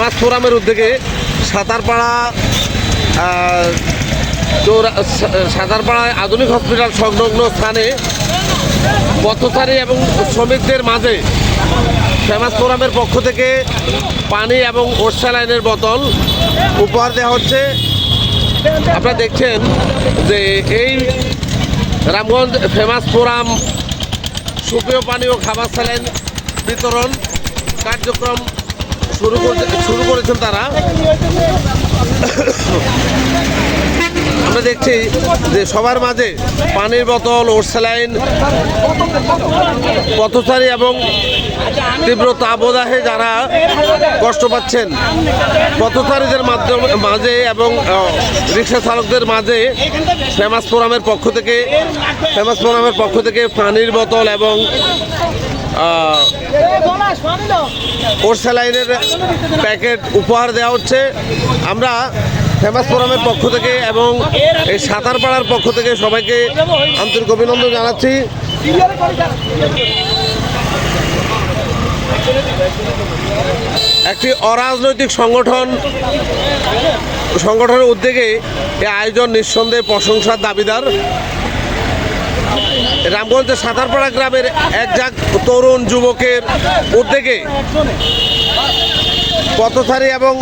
Famous ফোরামের উদ্যোগে সাঁতারপাড়া চৌরা সাঁতারপাড়ায় আধুনিক হসপিটাল সংলগ্ন স্থানে পথচারী এবং শ্রমিকদের মাঝে ফেমাস ফোরামের পক্ষ থেকে পানি এবং ওরসালাইনের বোতল উপহার দেওয়া হচ্ছে। আপনারা দেখছেন যে এই রামগঞ্জ ফেমাস ফোরাম সুপেয় পানি ও খাবার স্যালাইন বিতরণ কার্যক্রম শুরু করতে শুরু করেছেন তারা। আমরা দেখছি যে সবার মাঝে পানির বোতল ওর স্যালাইন পথচারী এবং তীব্র তাপদাহে যারা কষ্ট পাচ্ছেন, পথচারীদের মাধ্যমে মাঝে এবং রিক্সা চালকদের মাঝে ফেমাস ফোরামের পক্ষ থেকে ফেমাস ফোরামের পক্ষ থেকে পানির বোতল এবং আহ, ওর প্যাকেট উপহার দেওয়া হচ্ছে। আমরা ফেমাস ফোরামের পক্ষ থেকে এবং এই সাঁতারপাড়ার পক্ষ থেকে সবাইকে আন্তরিক অভিনন্দন জানাচ্ছি। একটি অরাজনৈতিক সংগঠন সংগঠনের উদ্যোগে এই আয়োজন নিঃসন্দেহে প্রশংসার দাবিদার। রামগঞ্জের সাঁতারপাড়া গ্রামের এক যাক তরুণ যুবকের উদ্যোগে পথচারী এবং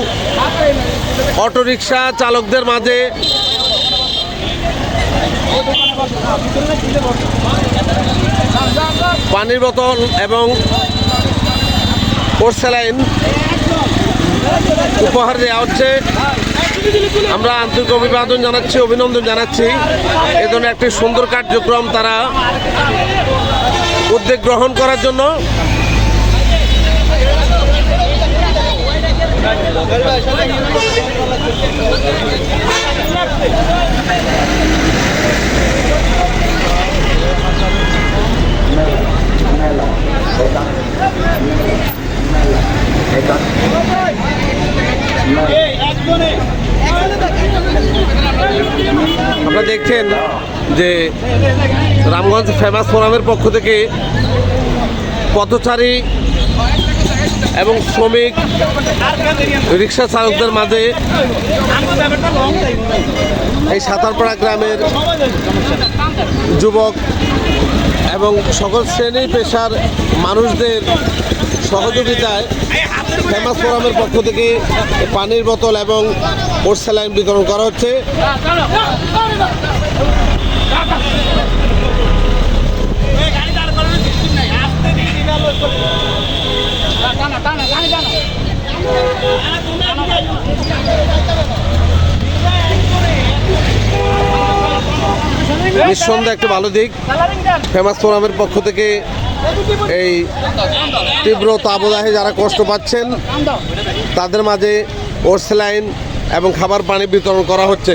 অটোরিকশা চালকদের মাঝে পানির বোতল এবং পোর্সেলাইন উপহার দেওয়া হচ্ছে। আমরা আন্তরিক অভিবাদন জানাচ্ছি, অভিনন্দন জানাচ্ছি। এ ধরনের একটি সুন্দর কার্যক্রম তারা উদ্যোগ গ্রহণ করার জন্য আপনারা দেখছেন যে রামগঞ্জ ফেমাস ফোরামের পক্ষ থেকে পথচারী এবং শ্রমিক রিক্সা চালকদের মাঝে এই সাঁতারপাড়া গ্রামের যুবক এবং সকল শ্রেণি পেশার মানুষদের সহযোগিতায় ফেমাস ফোরামের পক্ষ থেকে পানির বোতল এবং ওরসালাইন বিতরণ করা হচ্ছে। নিঃসন্দেহে একটা ভালো দিক। ফেমাস ফোরামের পক্ষ থেকে এই তীব্র তাপদাহে যারা কষ্ট পাচ্ছেন, তাদের মাঝে ওরসেলাইন এবং খাবার পানি বিতরণ করা হচ্ছে।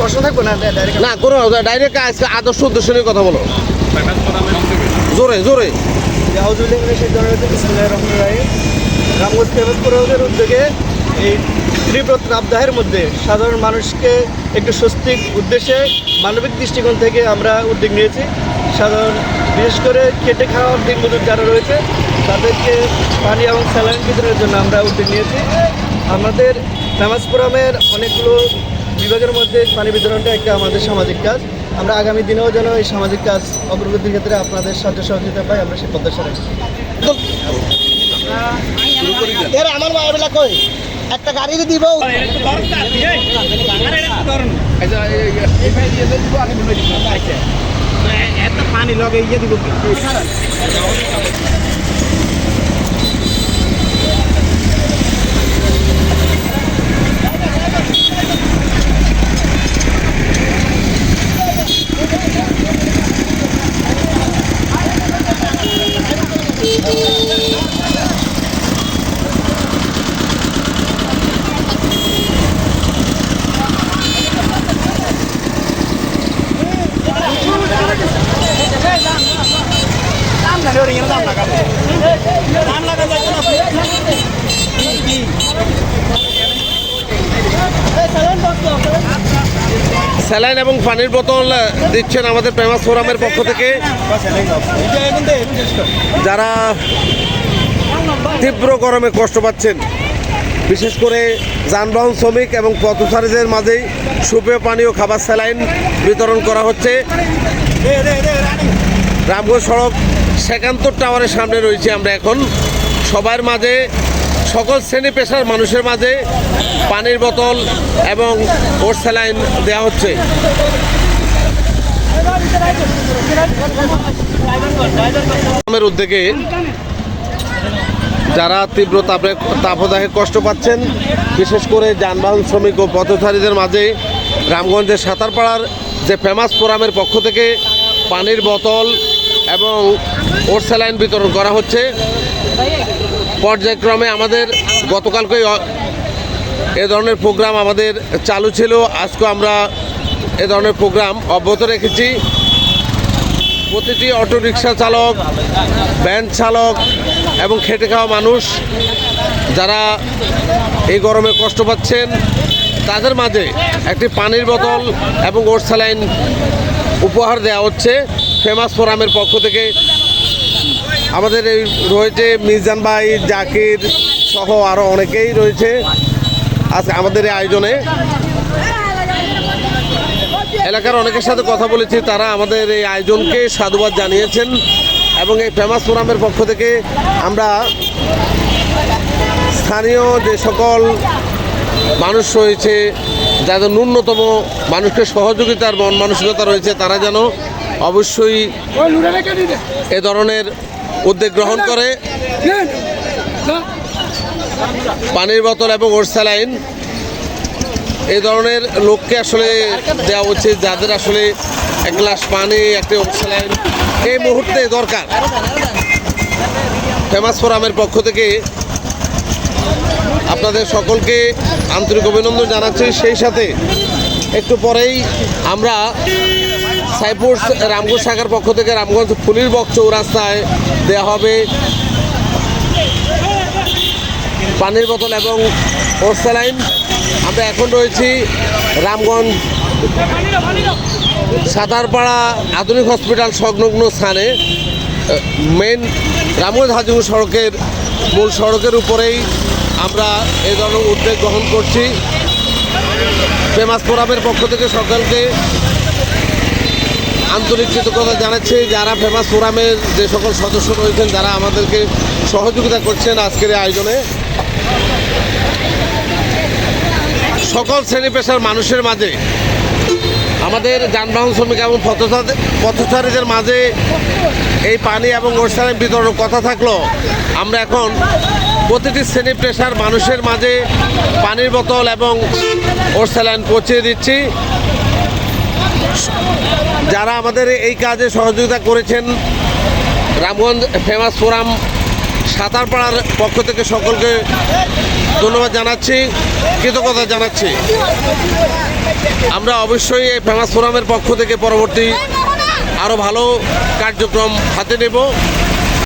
প্রশ্ন থাকব না? না কোনো ডাইরেক্ট আজকে আদর্শ উদ্দেশ্য নিয়ে কথা বলো। জোরে জোরে। রামগঞ্জ উদ্যোগে এই তীব্র তাপদাহের মধ্যে সাধারণ মানুষকে একটু স্বস্তিক উদ্দেশ্যে মানবিক দৃষ্টিকোণ থেকে আমরা উদ্যোগ নিয়েছি। সাধারণ বিশেষ করে খেটে খাওয়ার দিন মজুর যারা রয়েছে তাদেরকে পানি এবং স্যালাইন বিতরণের জন্য আমরা উদ্যোগ নিয়েছি। আমাদের ফেমাস ফোরামের অনেকগুলো বিভাগের মধ্যে পানি বিতরণটা একটা আমাদের সামাজিক কাজ। আমরা আগামী দিনেও যেন এই সামাজিক কাজ অগ্রগতির ক্ষেত্রে আপনাদের সাহায্য সহযোগিতা পাই, আমরা সেই প্রত্যাশা রাখি আমার মায়ের কই? একটা গাড়ি দিব। পানি লগে ইয়ে দিব স্যালাইন এবং পানির বোতল দিচ্ছেন আমাদের ফেমাস ফোরামের পক্ষ থেকে। যারা তীব্র গরমে কষ্ট পাচ্ছেন, বিশেষ করে যানবাহন শ্রমিক এবং পথচারীদের মাঝেই সুপেয় পানি ও খাবার স্যালাইন বিতরণ করা হচ্ছে। রামগঞ্জ সড়ক সেকান্তর টাওয়ারের সামনে রয়েছে আমরা এখন। সবার মাঝে, সকল শ্রেণি পেশার মানুষের মাঝে পানির বোতল এবং ওর স্যালাইন দেওয়া হচ্ছে। উদ্যোগে যারা তীব্র তাপে তাপদাহে কষ্ট পাচ্ছেন, বিশেষ করে যানবাহন শ্রমিক ও পথচারীদের মাঝে রামগঞ্জের সাঁতারপাড়ার যে ফেমাস ফোরামের পক্ষ থেকে পানির বোতল এবং ওর স্যালাইন বিতরণ করা হচ্ছে। পর্যায়ক্রমে আমাদের গতকালকেই এ ধরনের প্রোগ্রাম আমাদের চালু ছিল। আজকে আমরা এ ধরনের প্রোগ্রাম অব্যাহত রেখেছি। প্রতিটি অটো রিক্সা চালক, ভ্যান চালক এবং খেটে খাওয়া মানুষ যারা এই গরমে কষ্ট পাচ্ছেন, তাদের মাঝে একটি পানির বোতল এবং ওর স্যালাইন উপহার দেওয়া হচ্ছে। ফেমাস ফোরামের পক্ষ থেকে আমাদের এই রয়েছে মিজান ভাই, জাকির সহ আরও অনেকেই রয়েছে আজকে আমাদের এই আয়োজনে। এলাকার অনেকের সাথে কথা বলেছি, তারা আমাদের এই আয়োজনকে সাধুবাদ জানিয়েছেন এবং এই ফেমাস ফোরামের পক্ষ থেকে আমরা স্থানীয় যে সকল মানুষ রয়েছে, যাদের ন্যূনতম মানুষকে সহযোগিতার মন মানসিকতা রয়েছে, তারা যেন অবশ্যই এ ধরনের উদ্যোগ গ্রহণ করে। পানির বোতল এবং ওর স্যালাইন। এই ধরনের লোককে আসলে দেওয়া উচিত যাদের আসলে এক গ্লাস পানি একটা ওর স্যালাইন এই মুহূর্তে দরকার। ফেমাস ফোরামের পক্ষ থেকে আপনাদের সকলকে আন্তরিক অভিনন্দন জানাচ্ছি। সেই সাথে একটু পরেই আমরা সাইপুর রামগঞ্জ শাখার পক্ষ থেকে রামগঞ্জ ফুলির বক চৌরাস্তায় দেওয়া হবে। পানির বোতল এবং ওরসালাইন আমরা এখন রয়েছি রামগঞ্জ সাতারপাড়া আধুনিক হসপিটাল সংলগ্ন স্থানে। মেন রামগঞ্জ হাজিগঞ্জ সড়কের মূল সড়কের উপরেই আমরা এই ধরনের উদ্যোগ গ্রহণ করছি। ফেমাস ফোরামের পক্ষ থেকে সকলকে আন্তরিক কৃতজ্ঞতা জানাচ্ছি যারা ফেমাস ফোরামের যে সকল সদস্য রয়েছেন, যারা আমাদেরকে সহযোগিতা করছেন আজকের এই আয়োজনে। সকল শ্রেণি পেশার মানুষের মাঝে, আমাদের যানবাহন শ্রমিক এবং পথচারী পথচারীদের মাঝে এই পানি এবং ওরসানের বিতরণ কথা থাকল। আমরা এখন প্রতিটি শ্রেণি পেশার মানুষের মাঝে পানির বোতল এবং ওরসালাইন পৌঁছে দিচ্ছি। যারা আমাদের এই কাজে সহযোগিতা করেছেন, রামগঞ্জ ফেমাস ফোরাম সাঁতারপাড়ার পক্ষ থেকে সকলকে ধন্যবাদ জানাচ্ছি, কৃতজ্ঞতা জানাচ্ছি। আমরা অবশ্যই এই ফেমাস ফোরামের পক্ষ থেকে পরবর্তী আরও ভালো কার্যক্রম হাতে নেব।